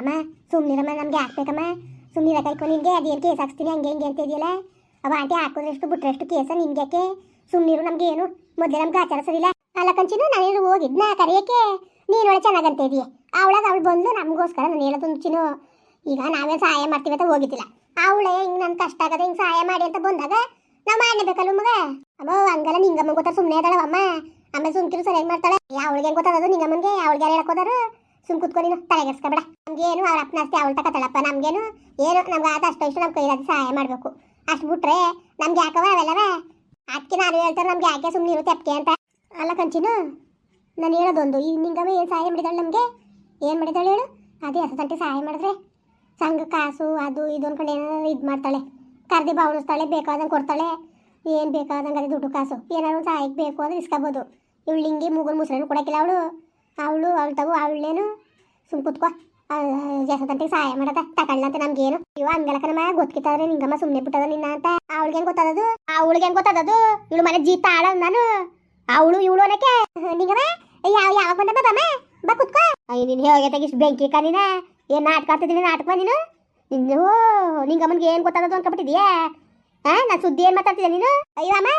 ಅಮ್ಮ ಸುಮ್ಮನಿರಮ್ಮ ನಮ್ಗೆ ಹಾಕ್ಬೇಕಮ್ಮ. ಸುಮ್ಮನೆ ಕೈಕೊ ನಿಮಗೆ ಅದೇನು ಕೇಸ್ ಹಾಕ್ಸ್ತೀನಿ, ಹಂಗೆ ಹಿಂಗೆ ಅಂತ ಇದೆಯಲ್ಲ. ಅವ ಆಂಟಿ ಹಾಕೋದ್ರಷ್ಟು ಬಿಟ್ರಷ್ಟು ಕೇಸ ನಿಮ್ಗೆ ಯಾಕೆ? ಸುಮ್ಮನಿರು ನಮ್ಗೆ ಏನು? ಮೊದಲೇ ನಮ್ಗೆ ಆಚಾರ ಸರಿಲ್ಲ ಅಲ್ಲ ಕಂಚಿನು ನಾನೇನು ಹೋಗಿದ್ನ ಕರೆಯೋಕ್ಕೆ? ನೀನೊಳಗೆ ಚೆನ್ನಾಗಂತ ಇದೀಯ. ಅವಳಾಗ ಅವಳು ಬಂದು ನಮಗೋಸ್ಕರ ನಾನು ಹೇಳೋದು ಚಿನ್ನು. ಈಗ ನಾವೇ ಸಹಾಯ ಮಾಡ್ತೀವಿ ಅಂತ ಹೋಗಿದ್ದಿಲ್ಲ. ಅವಳೇ ಹಿಂಗೆ ನನ್ನ ಕಷ್ಟ ಆಗದೆ ಹಿಂಗೆ ಸಹಾಯ ಮಾಡಿ ಅಂತ ಬಂದಾಗ ನಾವು ಮಾಡಲೇಬೇಕಲ್ಲ ಮಗ? ಅಮ್ಮ, ಹಂಗಲ್ಲ ನಿಂಗಮ್ಮ ಗೊತ್ತಾರ ಸುಮ್ಮನೆ ಇದ್ದಾಳವಮ್ಮ ಆಮೇಲೆ ಸುಮ್ಕಿರು, ಸರಿಯಾಗಿ ಮಾಡ್ತಾಳೆ. ಅವಳಿಗೆ ಹೆಂಗ್ ಗೊತ್ತದ ನಿಂಗಮ್ಮನ್ಗೆ? ಅವಳಿಗೆ ಯಾರು ಹೇಳಕೋದಾರು ಸುಮ್ ಕುತ್ಕೊ ನೀನು, ತಲೆಗೆಡ್ಸ್ಕೊಬೇಡ. ನಮ್ಗೇನು ಅವ್ರ ಅಪ್ಪನ ಅಷ್ಟೇ ಅವಳ ತಳಪ್ಪ ನಮ್ಗೇನು, ಏನು, ನಮ್ಗೆ ಆದ ಅಷ್ಟು ಇಷ್ಟು ನಮ್ಮ ಕೈಲಾದ ಸಹಾಯ ಮಾಡಬೇಕು. ಅಷ್ಟು ಬಿಟ್ರೆ ನಮ್ಗೆ ಯಾಕವ ಅವೆಲ್ಲವ? ಅದಕ್ಕೆ ನಾನು ಹೇಳ್ತಾರೆ ನಮ್ಗೆ ಯಾಕೆ ಸುಮ್ಮನೆ ಇರುತ್ತೆ ಅಪ್ಕೆ ಅಂತ. ಅಲ್ಲ ಕಂಚಿನು, ನಾನು ಹೇಳೋದೊಂದು, ಈ ನಿಂಗಮ್ಮ ಏನು ಸಹಾಯ ಮಾಡಿದಾಳೆ ನಮಗೆ? ಏನು ಮಾಡಿದಾಳೆ ಹೇಳು? ಅದೇ ಹತ್ತು ಗಂಟೆ ಸಹಾಯ ಮಾಡಿದ್ರೆ ಸಂಘ ಕಾಸು, ಅದು, ಇದು ಅನ್ಕೊಂಡು ಏನಾದ್ರು ಇದು ಮಾಡ್ತಾಳೆ. ಕರ್ದಿ ಬಾವಣಿಸ್ತಾಳೆ, ಬೇಕಾದಂಗೆ ಕೊಡ್ತಾಳೆ. ಏನು ಬೇಕಾದಂಗೆ ಅದೇ ದುಡ್ಡು ಕಾಸು. ಏನಾದ್ರು ಸಹಾಯಕ್ಕೆ ಬೇಕು ಅಂದ್ರೆ ಇಸ್ಕೋಬೋದು. ಇವಳು ಹಿಂಗೆ ಮೂಗಲ್ ಮುಸ್ರನ್ನು ಕೊಡೋಕ್ಕಿಲ್ಲ ಅವಳು. ಅವಳು ಅವಳು ತಗೋ, ಅವಳೇನು ಸುಮ್ ಕುತ್ಕೋ. ಗಂಟೆಗೆ ಸಹಾಯ ಮಾಡದ. ತಗೊಳ್ಳ ಅಂತ ನಮ್ಗೇನು. ಇವ ಹಂಗಲಕನಮ್ಮ ಗೊತ್ತಿತ್ತಾದ್ರೆ ನಿಂಗಮ್ಮ ಸುಮ್ನೆ ಬಿಟ್ಟದ ನಿನ್ನ ಅಂತ. ಅವಳಿಗೆ ಹೆಂಗ್ ಗೊತ್ತದದು? ಅವಳಿಗೆ ಹೆಂಗ್ ಗೊತ್ತದದು? ಇವಳು ಮನೆ ಜೀತ ಆಳ ನಾನು. ಅವಳು, ಇವಳು ಅನ್ನಕ್ಕೆ. ನಿಂಗಮ್ಮ ಯಾವ, ಯಾವಾಗ ಬಂದ ಬಮ್ಮ ಬಾ. ಕುತ್ಕೋ. ಅಯ್ಯ, ನೀನು ಹೇಗೆ ತೆಗಿಸ್ ಬೆಂಕಿ ಕನಿನ ಏನು ನಾಟಕ ಆಡ್ತಿದ್ದೀನಿ ನಾಟಕ ನೀನು? ನಿನ್ನ, ಓ ಏನು ಗೊತ್ತಾಗದು ಅನ್ಕೊಬಿಟ್ಟಿದ್ಯಾ? ಹಾ ನಾನು ಸುದ್ದಿ ಏನು ಮಾತಾಡ್ತಿದ್ದೆ ನೀನು? ಅಯ್ಯೋ, ಅಮ್ಮ,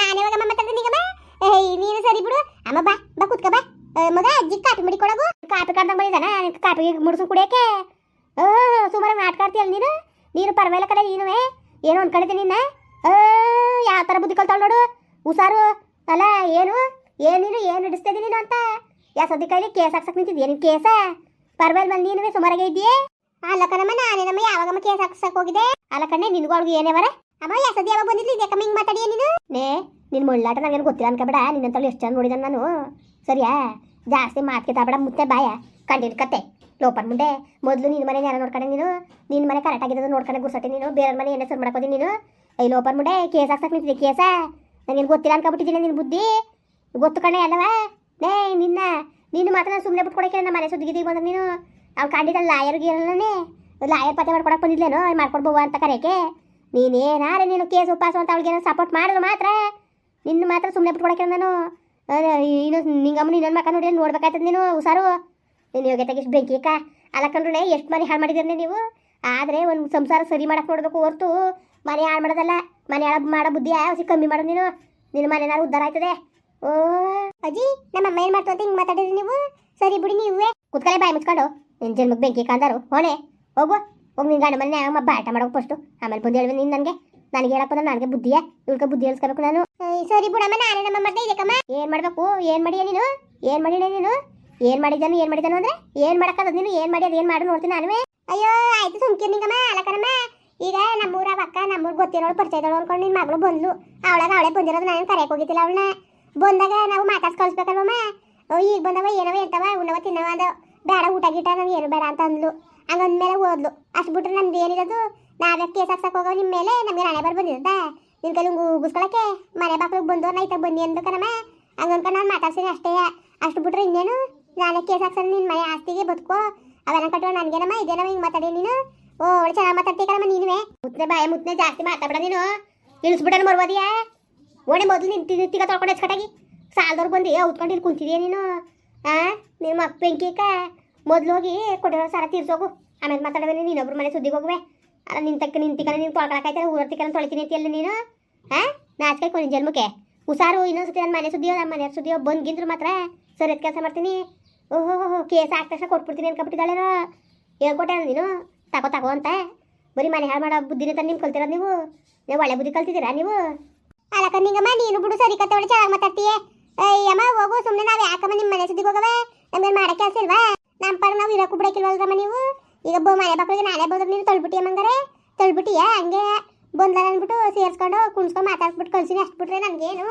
ನಾನು ಯಾವಾಗ ಮಾತಾಡ್ತೀನಿ ನಿಂಗಮ್ಮ? ಏಯ್ ನೀನು ಸರಿ ಬಿಡು. ಅಮ್ಮ, ಬಾ ಬಾ ಕುತ್ಕೋ, ಬಾ. ಮಗ ಅಜ್ಜಿ ಕಾಪಿ ಮಡಿ ಕೊಡಗು ಕಾಪಿ ಕಡ್ದಂಗ್ ಬಂದಿದ್ದಾನ ಕಾಪಿ ಮುಡ್ಸು ಕುಡಿಯಕ್ಕೆ ಓ ಸುಮಾರು ನಾಟಕ ಆಡ್ತೀಯಲ್ಲ ನೀನು? ನೀನು ಪರವಾಗಿಲ್ಲ ಕಡೆ ನೀನುವೆ. ಏನು ಅನ್ಕೊಂಡಿದ್ದೀನಿ ನಿನ್ನ? ಯಾವ ಥರ ಬುದ್ಧಿ ಕಲ್ತಾಳ ನೋಡು. ಹುಷಾರು. ಅಲ್ಲ, ಏನು? ಏನು ನೀನು? ಏನು ಹಿಡಿಸ್ತಾ ನೀನು ಅಂತ? ಯಾ ಸದ್ಯ ಕೈಲಿ ಕೇಸ್ ಹಾಕ್ಸಕ್ ನಿಂತಿದ್ಯಾ ನಿನ್ ಕೇಸ? ಪರವಾಗಿಲ್ಲ ಬಂದು ನೀನುವೆ ಸುಮಾರಾಗೆ ಇದೆಯೇ ಅಲ್ಲ ಕಣಮ್ಮ ನಾನೇನಮ್ಮ ಯಾವಾಗಮ್ಮ ಕೇಸ್ ಹಾಕ್ಸಕ್ ಹೋಗಿದೆ ಅಲ್ಲ ಕಣ್ಣೆ ನಿನ್ಗೂ ಅವ್ಳಿಗೆ ಏನೇ ಬರ ಅಮ್ಮ, ಯಾ, ಸದ್ಯ ಯಾವಾಗ ಬಂದಿದ್ಲಿ ಯಾಕಮ್ಮ ಹಿಂಗೆ ಮಾತಾಡಿಯ ನೀನು? ನೇ ನಿನ್ನ ಮುಳ್ಳಾಟ ನನಗೇನು ಗೊತ್ತಿಲ್ಲ ಅನ್ಕೋಬೇಡ. ನಿನ್ನಂತಲ್ಲಿ ಎಷ್ಟು ಚಂದ ನೋಡಿದ ನಾನು. ಸರಿಯಾ? ಜಾಸ್ತಿ ತಬಡ ಮುತ್ತೆ ಬಾಯ ಕತೆ ಲೋಪನ್ ಮುಂದೆ ಮೊದಲು ನಿನ್ನ ಮನೆ ಯಾರು ನೋಡ್ಕೊಂಡೆ ನೀನು ನಿನ್ನ ಮನೆ ಕರೆಕ್ಟ್ ಆಗಿರೋದು ನೋಡ್ಕೊಂಡೆ ಗುರ್ಸಟ್ಟೆ ನೀನು ಬೇರೆ ಮನೆ ಏನೇ ಸರ್ ಮಾಡ್ಕೋದಿ ನೀನು ಐ ಲೋಪನ್ ಮುಂದೆ ಕೇಸ್ ಹಾಕ್ಸಕ್ ನಿಂತಿದ್ದೆ ಕೇಸ ನನಗೇನು ಗೊತ್ತಿಲ್ಲ ಅನ್ಕೊಬಿಟ್ಟಿದ್ದೀನಿ ನಿನ್ನ ಬುದ್ಧಿ ಗೊತ್ತು ಕಣೆ ಅಲ್ಲವ ನೇ ನಿನ್ನ ನೀನು ಮಾತ್ರ ಸುಮ್ಮನೆ ಬಿಟ್ಕೊಡಕ್ಕೆ ನಮ್ಮ ಮನೆ ಸುದ್ದಿಗಿದ್ದೀವಿ ಬಂದ್ರೆ ನೀನು ಅವ್ನು ಕಂಡಿದ್ದ ಲಾಯರ್ಗೆ ಇರಲ್ಲೇ ಲಾಯರ್ ಪತ್ತೆ ಮಾಡ್ಕೊಡಕ್ಕೆ ಬಂದಿದ್ಲೇನೋ ಮಾಡ್ಕೊಡ್ಬೋವ ಅಂತ ಕರೆಯಕ್ಕೆ ನೀನೇನಾರೆ ನೀನು ಕೇಸ್ ಉಪಾಸ ಅಂತ ಅವಳಿಗೆ ಸಪೋರ್ಟ್ ಮಾಡಿದ್ರು ಮಾತ್ರ ನಿನ್ನ ಮಾತ್ರ ಸುಮ್ಮನೆ ಬಿಟ್ಕೊಡಕ್ಕೆ ನಾನು ಇನ್ನು ನಿಂಗಮ್ಮ ನಿನ್ನ ಮಕ್ಕ ನೋಡಿ ನೋಡ್ಬೇಕಾಯ್ತದ ನೀನು, ಹುಷಾರು. ನೀನು ಯೋಗ್ಯತೆಗೆ ಎಷ್ಟು ಬೆಂಕಿ ಅಕ್ಕ. ಅಲ್ಲ ಕಂಡ್ರೆ ಎಷ್ಟು ಮನೆ ಹಾಳು ಮಾಡಿದ್ದೀರಿ ನೀವು? ಆದರೆ ಒಂದು ಸಂಸಾರ ಸರಿ ಮಾಡಕ್ಕೆ ನೋಡಬೇಕು ಹೊರ್ತು. ಮನೆ ಹಾಳು ಮಾಡೋದಲ್ಲ, ಮನೆ ಹಾಳು ಮಾಡೋ ಬುದ್ಧಿ ಆಸಿ ಕಮ್ಮಿ ಮಾಡೋದು ನೀನು. ನಿನ್ನ ಮನೆನಾರು ಉದ್ಧಾರ ಆಯ್ತದೆ. ಓ, ಅಜ್ಜಿ ನಮ್ಮ ಅಮ್ಮ ಏನು ಮಾಡ್ತಾ ಹಿಂಗೆ ಮಾತಾಡಿದ್ರಿ ನೀವು? ಸರಿ ಬಿಡಿ ನೀವೇ. ಕುತ್ಕಲೆ ಬಾಯಿ ಮುಚ್ಕೊಂಡು. ನಿನ್ನ ಜನ್ಮಕ್ಕೆ ಬೆಂಕಿ ಕಾಂದಾರು ಹೋಣೆ ಹೋಗು. ಹೋಗಿ ನಿನ್ನ ಗಂಡ ಮನೆ ಅಮ್ಮ ಬಾಟ ಮಾಡೋಕೆ ಫಸ್ಟು ಆಮೇಲೆ ಬಂದು ಹೇಳಿ ನೀನು ನನಗೆ. ನನಗೆ ಹೇಳಪ್ಪ ನನಗೆ ಬುದ್ಧಿಯ ಇವ್ಳಿಗೆ ಬುದ್ಧಿ ಹೇಳ್ಸ್ಕೋಬೇಕು ನಾನು. ಸರಿ ಬಿಡಮ್ಮ, ನಾನೇ ನಮ್ಮ ಮಾಡ್ದೆ ಇದಕ್ಕಮ್ಮ ಏನು ಮಾಡಬೇಕು? ಏನು ಮಾಡಿಯ ನೀನು? ಏನು ಮಾಡಿ ನೀನು? ಏನು ಮಾಡಿದ್ದಾನು ಏನು ಮಾಡಿದ್ದಾನು ಅಂದ್ರೆ? ಏನು ಮಾಡಕ್ಕದ? ನೀನು ಏನು ಮಾಡಿ ಏನು ಮಾಡು ನೋಡ್ತೀನಿ ನಾನು ಅಯ್ಯೋ, ಆಯ್ತು, ಸುಮ್ಕಿರ್ ನಿಂಗಮ್ಮ ಅಲಕನಮ್ಮ ಈಗ ನಮ್ಮೂರ ಅಕ್ಕ, ನಮ್ಮೂರ್ ಗೊತ್ತಿರೋಳು, ಪರಿಚಯ ಇದ್ದಳು ಅನ್ಕೊಂಡು ನಿನ್ನ ಮಗಳು ಬಂದ್ಲು. ಅವಳಾಗ ಅವಳೇ ಬಂದಿರೋದು, ನಾನು ಕರೆಯಕ್ಕೆ ಹೋಗಿದ್ದಿಲ್ಲ ಅವಳನ್ನ. ಬಂದಾಗ ನಾವು ಮಾತಾಡ್ಸಿ ಓ, ಈಗ ಬಂದವ, ಏನವ ಎಂತವ ಉಣ್ಣವ, ತಿನ್ನವ, ಅದು ಬೇಡ, ಊಟ, ಗೀಟ ನಾವು ಏನು ಬೇಡ ಅಂತ ಅಂದ್ಲು. ಹಂಗಂದ್ಮೇಲೆ ಓದ್ಲು. ಅಷ್ಟು ಬಿಟ್ರೆ ನಮ್ದು ಏನಿರೋದು ನಾವೇ ಕೇಸ್ ಹಾಕ್ಸಕ್ ಹೋಗೋ ನಿಮ್ಮ ಮೇಲೆ ನಮಗೆ ನಾಳೆ ಬರ್ ಬಂದಿರದ ನಿನ್ ಕೈಲಿ ಉಗಿಸ್ಕೊಳಕ್ಕೆ ಮನೆ ಬಾಕ್ಲಿಗೆ ಬಂದು ನೈತ ಬನ್ನಿ ಅಂದ್ಕನಮ್ಮ ನಮ್ಮ ಅನ್ಕೊಂಡು ನಾನು ಮಾತಾಡ್ಸೀನಿ ಅಷ್ಟೇ. ಅಷ್ಟು ಬಿಟ್ರೆ ಇನ್ನೇನು? ನಾಳೆ ಕೇಸ್ ಹಾಕ್ಸಲ್ಲ ನಿನ್ನ ಮನೆ ಆಸ್ತಿಗೆ ಬದುಕೋ. ಅವೆಲ್ಲ ಕಟ್ಟೋ ನನಗೇನಮ್ಮ ಇದೇನಮ್ಮ ಹಿಂಗೆ ಮಾತಾಡಿ ನೀನು? ಓ ಒಳ್ಳೆ ಚೆನ್ನಾಗಿ ಮಾತಾಡ್ತೀಕನಮ್ಮ ನೀನುವೆ. ಮುತ್ತನೆ ಬಾಯ, ಮುತ್ತನೆ ಜಾಸ್ತಿ ಮಾತಾಡ್ಬೇಡ ನೀನು. ಇಳಿಸ್ಬಿಡೋಣ ಬರ್ಬೋದಿಯಾ ಓಣೆ ಮೊದಲು ನಿಂತು ತಿಗ ತೊಳ್ಕೊಂಡು ಹೆಚ್ಕಟಾಗಿ ಸಾಲದವ್ರು ಬಂದು ಉತ್ಕೊಂಡು ಇಲ್ಲಿ ಕುಂತಿದ್ಯಾ ನೀನು? ಆ, ನಿಮ್ಮ ಅಪ್ಪ ಬೆಂಕಿಕ? ಮೊದಲು ಹೋಗಿ ಕೊಟ್ಟಿರೋ ಸಾರ ತೀರ್ಸೋಗು. ಆಮೇಲೆ ಮಾತಾಡೋದೇ ನೀನು ಇನ್ನೊಬ್ರು ಮನೆ ಸುದ್ದಿಗೆ ಹೋಗುವೆ. ಅಲ್ಲ, ನಿನ್ ತಕ್ಕ ನಿಂತಿಕನ ನೀನು ತೊಳ್ಕೊಳಕಾಯ್ತಾರೆ ಊರ ತಿಕ್ಕನ ತೊಳಿತೀನಿ ಅಂತೀಯಲ್ಲ ನೀನು? ಹಾ? ನಾಚಿಕೆ ಕೊನಿ ಜನ್ಮಕ್ಕೆ. ಹುಷಾರು ಇನ್ನೊಂದ್ಸತಿ ನನ್ನ ಮನೆ ಸುದ್ದಿಯೋ ನಮ್ಮ ಮನೆ ಸುದ್ದಿಯೋ ಬಂದ್ಗಿಂದ್ರು ಮಾತ್ರ ಸರಿ ಕೆಲಸ ಮಾಡ್ತೀನಿ. ಓಹೋ, ಹೋ ಕೇಸ್ ಆದ ತಕ್ಷಣ ಕೊಟ್ಬಿಡ್ತೀನಿ ಅನ್ಕೊಬಿಟ್ಟಿದ್ದಾಳೇನೋ? ಹೇಳ್ಕೊಟ್ಟೆ ನೀನು? ತಗೋ ತಗೋ ಅಂತ. ಬರೀ ಮನೆ ಹಾಳು ಮಾಡೋ ಬುದ್ಧಿನೇ ತಂದು ನಿಮ್ಗೆ ಕಲ್ತಿರೋದು ನೀವು? ನೀವು ಒಳ್ಳೆ ಬುದ್ಧಿ ಕಲ್ತಿದ್ದೀರಾ ನೀವು? ಅಲ್ಲ ನಿಂಗಮ್ಮ, ನೀನು ಬಿಡು ಸರಿ ಕತೆ ಒಳ್ಳೆ ಚೆನ್ನಾಗಿ ಮಾತಾಡ್ತೀಯ. ಅಯ್ಯಮ್ಮ, ಹೋಗು ಸುಮ್ಮನೆ ನಾವು ಯಾಕಮ್ಮ ನಿಮ್ಮ ಮನೆ ಸುದ್ದಿಗೆ ಹೋಗವೆ? ನಮ್ಗೆ ಮಾಡೋ ಕೆಲಸ ಇಲ್ವಾ? ನಮ್ಮ ಪರ ನಾವು ಇರೋಕ್ಕೂ ಬಿಡಕ್ಕಿಲ್ವಲ್ರಮ್ಮ ನೀವು? ಈಗ ಬೋ ಮನೆ ಮಕ್ಕಳಿಗೆ ನಾಳೆ ಬಂದ್ರೆ ನೀನು ತಳ್ಬಿಟ್ಟಿಯ ಮಂಗಾರೆ ತಳ್ಬಿಟ್ಟಿಯ? ಹಂಗೆ ಬಂದ ಅಂದ್ಬಿಟ್ಟು ಸೇರಿಸ್ಕೊಂಡು ಕುಣ್ಸ್ಕೊಂಡು ಮಾತಾಡ್ಸ್ಬಿಟ್ಟು ಕಳ್ಸಿನಿ ಅಷ್ಟು ಬಿಟ್ರೆ ನನಗೇನು?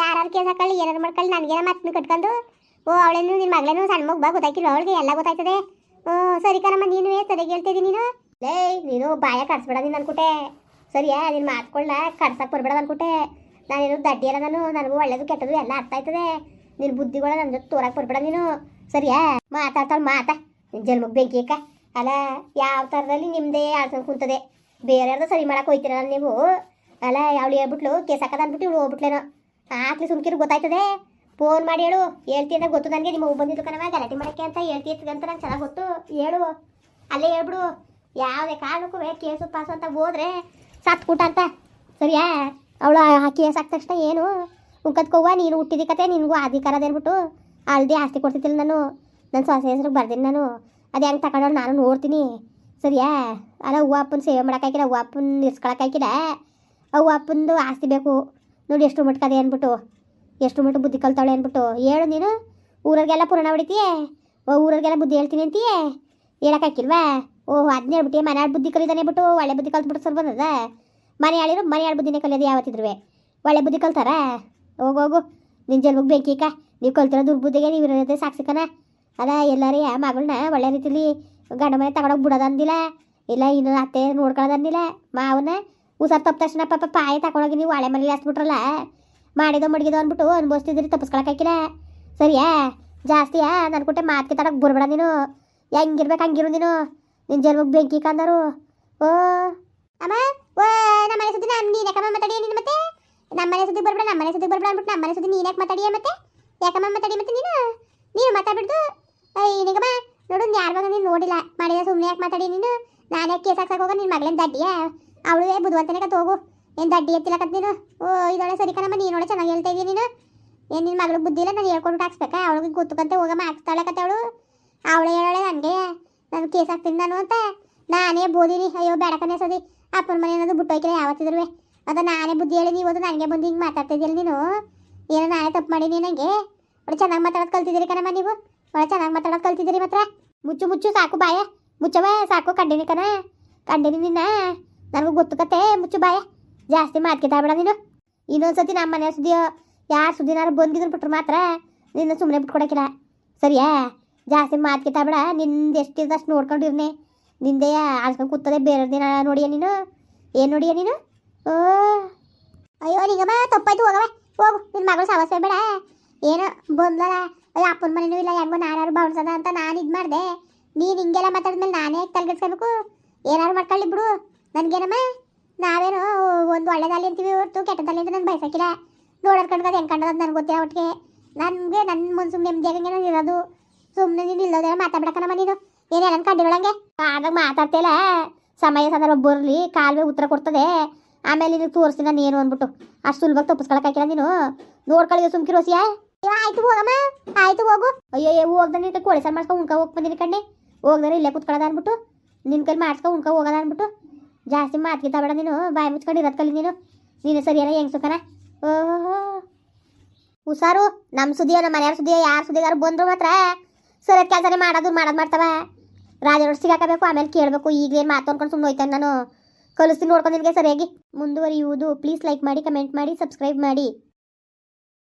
ಯಾರು ಕೇಸ್ ಹಾಕೊಳ್ಳಿ ಏನಾರು ಮಾಡ್ಕೊಳ್ಳಿ ನನಗೇನ ಮತ್ತೆ ಕಟ್ಕೊಂಡು? ಓ, ಅವಳೇನು ನಿನ್ನ ಮಗಳೇನು ಸಣ್ಣ ಮಗು ಬಾ ಗೊತ್ತಾಯ್ತಿಲ್ಲ ಅವಳಿಗೆ? ಎಲ್ಲ ಗೊತ್ತಾಯ್ತದೆ. ಓ, ಸರಿ ಕಣಮ್ಮ, ನೀನು ಸರಿಯಾಗಿ ಹೇಳ್ತಿದ್ದೀನಿ ನೀನು? ಲೇ, ನೀನು ಬಾಯ ಕಡ್ಸ್ಬೇಡ ನೀನು ಅನ್ಕುಟೆ. ಸರಿಯಾ, ನೀನು ಮಾತ್ಕೊಳ್ಳ ಕರ್ಸಕ್ಕೆ ಬರ್ಬೇಡ ಅನ್ಕುಟೆ. ನಾನೇನು ದಡ್ಡಿ ಅಲ್ಲ ನಾನು, ನನಗೂ ಒಳ್ಳೇದು ಕೆಟ್ಟದು ಎಲ್ಲ ಅರ್ಥ ಆಯ್ತದೆ. ನಿನ್ನ ಬುದ್ಧಿಗಳ ನನ್ನ ಜೊತೆ ತೋರಕ್ಕೆ ಬರ್ಬೇಡ ನೀನು. ಸರಿಯಾ? ಮಾತಾಡ್ತಾಳೆ ಮಾತಾ. ಜನ್ಮಕ್ಕೆ ಬೆಂಕಿ ಅಕ್ಕ ಅಲ್ಲ, ಯಾವ ಥರದಲ್ಲಿ ನಿಮ್ಮದೇ ಆಡ್ಸ್ಕೊಂಡು ಕುಂತದೆ? ಬೇರೆಯವ್ರದ್ದು ಸರಿ ಮಾಡಕ್ಕೆ ಹೋಯ್ತಿರಲ್ಲ ನೀವು? ಅಲ್ಲ, ಅವಳು ಹೇಳ್ಬಿಟ್ಲು, ಕೇಸ್ ಅಂದ್ಬಿಟ್ಟು ಇವಳು ಹೋಗ್ಬಿಟ್ಲೇನೋ. ಆಕ್ಲಿ ಸುಮ್ಕಿರು ಗೊತ್ತಾಯ್ತದೆ? ಫೋನ್ ಮಾಡಿ ಹೇಳು. ಹೇಳ್ತೀನಿ ಅಂತ ಗೊತ್ತು ನನಗೆ, ನಿಮ್ಮ ಬಂದಿದ್ದು ಕಣವ ಗಲಾಟೆ ಮಾಡಕ್ಕೆ ಅಂತ ಹೇಳ್ತಿತ್ತು ಅಂತ ನಂಗೆ ಚೆನ್ನಾಗಿ ಗೊತ್ತು. ಹೇಳು. ಅಲ್ಲೇ ಹೇಳ್ಬಿಡು. ಯಾವುದೇ ಕಾರಣಕ್ಕೂ ಕೇಸು ಪಾಸು ಅಂತ ಹೋದ್ರೆ ಸತ್ ಕೂಟ ಅಂತ. ಸರಿಯಾ? ಅವಳು ಆ ಕೇಸ್ ಹಾಕಿದ ತಕ್ಷಣ ಏನು? ಉಕ್ಕತ್ಕೋವ ನೀನು ಹುಟ್ಟಿದ ಕತೆ, ನಿನಗೂ ಅಧಿಕಾರ ಅದೇನ್ಬಿಟ್ಟು ಅಲ್ದೆ ಆಸ್ತಿ ಕೊಡ್ತಿದ್ದಿಲ್ಲ ನಾನು. ನನ್ನ ಸೊಸೆ ಹೆಸರು ಬರ್ದಿನಿ ನಾನು. ಅದು ಹೆಂಗೆ ತಗೊಂಡವ್ರು ನಾನು ನೋಡ್ತೀನಿ. ಸರಿಯಾ? ಅಲ್ಲ ಹೂವು ಅಪ್ಪನ ಸೇವೆ ಮಾಡೋಕ್ಕಾಗಿಲ್ಲ ಹೂವು ಅಪ್ಪನ ಇರ್ಸ್ಕೊಳಕ್ಕಾಗಿಲ್ಲ ಅವ್ವ ಅಪ್ಪಂದು ಆಸ್ತಿ ಬೇಕು. ನೋಡಿ ಎಷ್ಟು ಮಟ್ಕದೆ ಅಂದ್ಬಿಟ್ಟು ಎಷ್ಟು ಮಟ್ಟ ಬುದ್ಧಿ ಕಲ್ತಾಳೆ ಅಂದ್ಬಿಟ್ಟು ಹೇಳು ನೀನು. ಊರವ್ರಿಗೆಲ್ಲ ಪುರಾಣ ಹೊಡಿತೀಯೇ? ಓ, ಊರವ್ರಿಗೆಲ್ಲ ಬುದ್ಧಿ ಹೇಳ್ತೀನಿ ಅಂತೀಯೇ? ಹೇಳೋಕ್ಕಾಕಿಲ್ವಾ ಓ ಅದನ್ನ ಹೇಳ್ಬಿಟ್ಟು. ಮನೆ ಬುದ್ಧಿ ಕಲಿತಾನೆ ಬಿಟ್ಟು ಒಳ್ಳೆ ಬುದ್ಧಿ ಕಲ್ತ್ಬಿಟ್ಟು ಸರ್ ಬಂದದ? ಮನೆ ಆಳಿರು ಮನೆ ಆಳು ಬುದ್ಧಿನೇ ಕಲಿಯೋದು ಯಾವತ್ತಿದ್ರು ಒಳ್ಳೆ ಬುದ್ಧಿ ಕಲ್ತಾರ? ಹೋಗು ಹೋಗು. ನಿನ್ನ ಜನ್ಮಕ್ಕೆ ಬೇಕೀಕ ನೀವು ಕಲ್ತಿರೋ ದುರ್ಬುದ್ಧಿಗೆ ನೀವು ಇರೋದೇ ಸಾಕ್ಷಿಕನ. ಅದ ಎಲ್ಲಾರೇ ಯಾ ಮಗಳನ್ನ ಒಳ್ಳೆ ರೀತಿಲಿ ಗಂಡ ಮನೆ ತಗೊಂಡೋಗಿ ಬಿಡೋದಂದಿಲ್ಲ. ಇಲ್ಲ ಇನ್ನು ಅತ್ತೆ ನೋಡ್ಕೊಳ್ಳೋದಂದಿಲ್ಲ. ಮಾವನ ಉಸಾರ್ ತಪ್ಪ ತಕ್ಷಣ ಪಾಪ ಪಾಯ ತಗೊಂಡೋಗಿ ನೀವು ಹಳೆ ಮನೇಲಿ ಹಚ್ಬಿಟ್ರಲ್ಲ ಮಾಡಿದೋ ಮಡಗಿದೋ ಅಂದ್ಬಿಟ್ಟು ಅನ್ಭವಿಸ್ತಿದ್ರಿ ತಪ್ಪಿಸ್ಕೊಳಕ್ಕಾಕಿಲ್ಲ ಸರಿಯಾ? ಜಾಸ್ತಿಯಾ? ನನ್ನ ಕೊಟ್ಟೆ ಮಾತಿಗೆ ತಡಕ್ಕೆ ಬರ್ಬೇಡ ನೀನು. ಹೆಂಗಿರ್ಬೇಕು ಹಂಗಿರು ನೀನು. ನಿನ್ನ ಜನ್ಮಕ್ಕೆ ಬೆಂಕಿ ಕಂದರು. ಓ. ಅಮ್ಮ, ಓ ನಮ್ಮ ಮನೆ ಸುದ್ದಿ ನಾನು ಯಾಕಮ್ಮ ಮಾತಾಡಿಯ ನೀನು ಮತ್ತೆ? ನಮ್ಮ ಮನೆ ಸುದ್ದಿ ಬರ್ಬೇಡ ನಮ್ಮ ಮನೆ ಸುದ್ದಿ ಬರ್ಬೇಡ ಅಂದ್ಬಿಟ್ಟು ನಮ್ಮ ಮನೆ ಸುದ್ದಿ ನೀನು ಯಾಕೆ ಮಾತಾಡಿಯ ಮತ್ತೆ? ಯಾಕಮ್ಮ ಮಾತಾಡಿ ಮತ್ತೆ ನೀನು? ನೀನು ಮಾತಾಡ್ಬಿಡ್ದು. ನಿಗಮ್ಮ ನೋಡು ಯಾರ ಮಗ ನೀನು ನೋಡಿಲ್ಲ. ಮಾಡಿದ ಸುಮ್ಮನೆ ಯಾಕೆ ಮಾತಾಡಿ ನೀನು? ನಾನೇ ಕೇಸ್ ಹಾಕ್ಸಕ್ಕೆ ಹೋಗ ನಿನ್ನ ಮಗಳೇನು ದಡ್ಡಿಯ? ಅವಳು ಬುಧವಂತನೇ ಕತ್ ಹೋಗು. ಏನು ದಡ್ಡಿ ಎತ್ತಿಲಕತ್ ನೀನು? ಓ ಇದೊಳೆ ಸರಿ ಕಣಮ್ಮ ನೋಡೇ ಚೆನ್ನಾಗಿ ಹೇಳ್ತಾ ನೀನು? ಏನು ನಿನ್ನ ಮಗಳು ಬುದ್ಧಿ ಇಲ್ಲ, ನಾನು ಹೇಳ್ಕೊಂಡು ಹಾಕ್ಸ್ಬೇಕಾ? ಅವಳಿಗೆ ಗೊತ್ತುಕಂತೆ ಹೋಗಮ್ಮ, ಹಾಕ್ಸ್ತಾಳೆ ಅವಳು. ಅವಳು ಹೇಳೋಳೆ ನನಗೆ. ನಾನು ಕೇಸ್ ಹಾಕ್ತೀನಿ ನಾನು ಅಂತ. ನಾನೇ ಬೋದಿನಿ. ಅಯ್ಯೋ ಬೇಡಕನೇ ಸದಿ ಅಪ್ಪನ ಮನೆ ಅನ್ನೋದು ಬಿಟ್ಟೋಯ್ಕಿಲ್ಲ ಯಾವತ್ತಿದ್ರು ಅದು ನಾನೇ ಬುದ್ಧಿ ಹೇಳಿ ನೀವು ನನಗೆ ಬಂದು ಹಿಂಗೆ ಮಾತಾಡ್ತಿದ್ದಿಲ್ಲ ನೀನು? ಏನೋ ನಾನೇ ತಪ್ಪು ಮಾಡೀನಿ ನನಗೆ ಒಳ್ಳೆ ಚೆನ್ನಾಗಿ ಮಾತಾಡೋದು ಕಲ್ತಿದ್ದೀರಿ ಕಣಮ್ಮ ನೀವು. ಒಳ್ಳೆ ಚೆನ್ನಾಗಿ ಮಾತಾಡೋದು ಕಲ್ತಿದ್ದೀರಿ ಮಾತ್ರ ಮುಚ್ಚು ಮುಚ್ಚು ಸಾಕು ಬಾಯ ಮುಚ್ಚವ ಸಾಕು ಕಂಡಿನಿ ಕಣ ಕಂಡಿನಿ ನಿನ್ನ ನನಗೂ ಗೊತ್ತು ಕತೆ ಮುಚ್ಚು ಬಾಯ ಜಾಸ್ತಿ ಮಾತ್ಕಿತಾಬೇಡ ನೀನು ಇನ್ನೊಂದ್ಸತಿ ನಮ್ಮ ಮನೆ ಸುದ್ದಿ ಯಾರು ಸುದ್ದಿನಾರು ಬಂದಿದ್ರು ಬಿಟ್ರು ಮಾತ್ರ ನಿನ್ನ ಸುಮ್ಮನೆ ಬಿಟ್ಕೊಡಕ್ಕಿಲ್ಲ ಸರಿಯಾ ಜಾಸ್ತಿ ಮಾತ್ಕಿತಾಬೇಡ ನಿಂದು ಎಷ್ಟಿದ್ದಷ್ಟು ನೋಡ್ಕೊಂಡಿರ್ನೆ ನಿಂದೆ ಆಡ್ಸ್ಕೊಂಡು ಕೂತದೆ ಬೇರೆ ದಿನ ನೋಡಿಯ ನೀನು ಏನು ನೋಡಿಯ ನೀನು ಓ ಅಯ್ಯೋ ನಿಗಮ ತಪ್ಪಾಯ್ತು ಹೋಗವ ಹೋಗು ನಿನ್ನ ಮಗಳು ಸಮಸ್ಯೆ ಬೇಡ ಏನೋ ಬಂದ್ಲಲ್ಲ ಅಯ್ಯೋ ಅಪ್ಪನ ಮನೇನೂ ಇಲ್ಲ, ಹೆಂಗೋ ನಾನಾರು ಬೌನ್ಸದ ಅಂತ ನಾನು ಇದು ಮಾಡಿದೆ. ನೀನು ಹಿಂಗೆಲ್ಲ ಮಾತಾಡಿದ್ಮೇಲೆ ನಾನೇ ತಲೆಗೆಡ್ಸ್ಕೋಬೇಕು ಏನಾರು ಮಾಡ್ಕೊಳ್ಳಿ ಬಿಡು. ನನಗೇನಮ್ಮ, ನಾವೇನೋ ಒಂದು ಒಳ್ಳೆದಲ್ಲಿ ಅಂತೀವಿ ಹೊರತು ಕೆಟ್ಟದಲ್ಲಿ ಅಂತ ನಾನು ಬಯಸಕಿಲ್ಲ ನೋಡೋದು ಕಣ್ಕದು ಹೆಂಗೆ ಕಂಡದ ನನಗೆ ಗೊತ್ತಿಲ್ಲ ಒಟ್ಟಿಗೆ ನನಗೆ ನನ್ನ ಮನ್ಸು ನೆಮ್ಮದಿಯಾಗಂಗೆ ನಾನು ಇರೋದು. ಸುಮ್ಮನೆ ನೀನು ಇಲ್ಲೋದೆಲ್ಲ ಮಾತಾಡ್ಬೇಕನಮ್ಮ ನೀನು. ಏನೇನ ಕಂಡಿಗಳಂಗೆ ಆದಾಗ ಮಾತಾಡ್ತಿಲ್ಲ ಸಮಯ ಸಂದರ್ಭ ಬರಲಿ ಕಾಲುವೆ ಉತ್ತರ ಕೊಡ್ತದೆ. ಆಮೇಲೆ ನಿನಗೆ ತೋರಿಸ್ತೀನಿ ನಾನು ಏನು ಅಂದ್ಬಿಟ್ಟು. ಅಷ್ಟು ಸುಲಭವಾಗಿ ತಪ್ಪಿಸ್ಕೊಳಕ್ಕಾಗಿಲ್ಲ ನೀನು. ನೋಡ್ಕೊಳ್ಳಿ ಸುಮ್ಕಿರೋಸಿಯಾ ಆಯ್ತು ಹೋಗಮ್ಮ. ಆಯ್ತು ಹೋಗು. ಅಯ್ಯೋ, ಏ, ಹೋಗ್ದ ನಿನ್ನ ಕೋಳಿ ಸಾರು ಮಾಡ್ಸ್ಕೊ ಉಣ್ಕ ಬಂದಿನಿ ಕಣ್ಣೆ. ಹೋಗ್ದಾರೆ ಇಲ್ಲೇ ಕುತ್ಕೊಳ್ಳೋದ ಅನ್ಬಿಟ್ಟು ನಿನ್ನ ಕೈಲಿ ಮಾಡ್ಸ್ಕೊ ಉಣ್ಕ ಹೋಗೋದ ಅನ್ಬಿಟ್ಟು ಜಾಸ್ತಿ ಮಾತ್ಗಿತ ಬೇಡ ನೀನು. ಬಾಯಿ ಮುಚ್ಕೊಂಡು ಇರೋದ್ ಕಲಿ ನೀನು. ನೀನು ಸರಿಯಲ್ಲ ಹೆಂಗ್ ಸುಖನ? ಓಹೋ ಹುಷಾರು. ನಮ್ಮ ಸುದ್ದಿಯ ನಮ್ಮ ಮನೆಯವ್ರ ಸುದಿಯೋ ಯಾರ ಸುದಿಗಾರು ಬಂದ್ರು ಮಾತ್ರ ಸರಿಯಾದ ಕೆಲಸನೇ ಮಾಡೋದು ಮಾಡೋದು ಮಾಡ್ತಾವ. ರಾಜರೋಡ್ ಸಿಗಾಕಬೇಕು, ಆಮೇಲೆ ಕೇಳಬೇಕು. ಈಗೇನು ಮಾತು ಅನ್ಕೊಂಡು ಸುಮ್ಮನೆ ಹೋಯ್ತಾನೆ ನಾನು. ಕಲಿಸ್ತೀನಿ ನೋಡ್ಕೊಂಡು ನಿನಗೆ ಸರಿಯಾಗಿ. ಮುಂದುವರಿಯುವುದು. ಪ್ಲೀಸ್ ಲೈಕ್ ಮಾಡಿ ಕಮೆಂಟ್ ಮಾಡಿ ಸಬ್ಸ್ಕ್ರೈಬ್ ಮಾಡಿ.